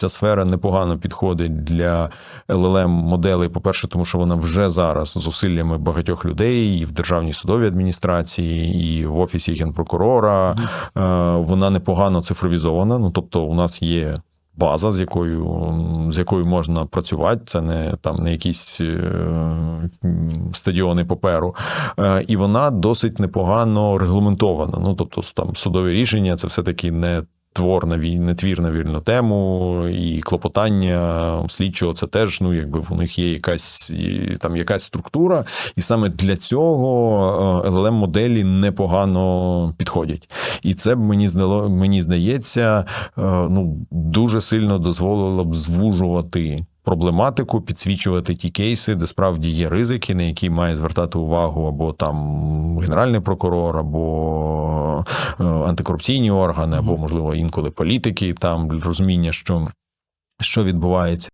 Ця сфера непогано підходить для llm моделей. По-перше, тому що вона вже зараз зусиллями багатьох людей і в державній судовій адміністрації, і в офісі генпрокурора. е, Вона непогано цифровізована. Ну тобто, у нас є. База, з якою з якою можна працювати, це не там не якісь е, стадіони паперу, Е, і вона досить непогано регламентована. Ну тобто, там судові рішення це все таки не твор на вільне твір на вільну тему, і клопотання слідчого це теж ну, якби в них є якась там якась структура, і саме для цього llm моделі непогано підходять. І це б мені здало, мені здається, е, ну дуже сильно дозволило б звужувати. Проблематику підсвічувати ті кейси, де справді є ризики, на які має звертати увагу або там генеральний прокурор, або е, антикорупційні органи, або можливо інколи політики, там розуміння, що, що відбувається.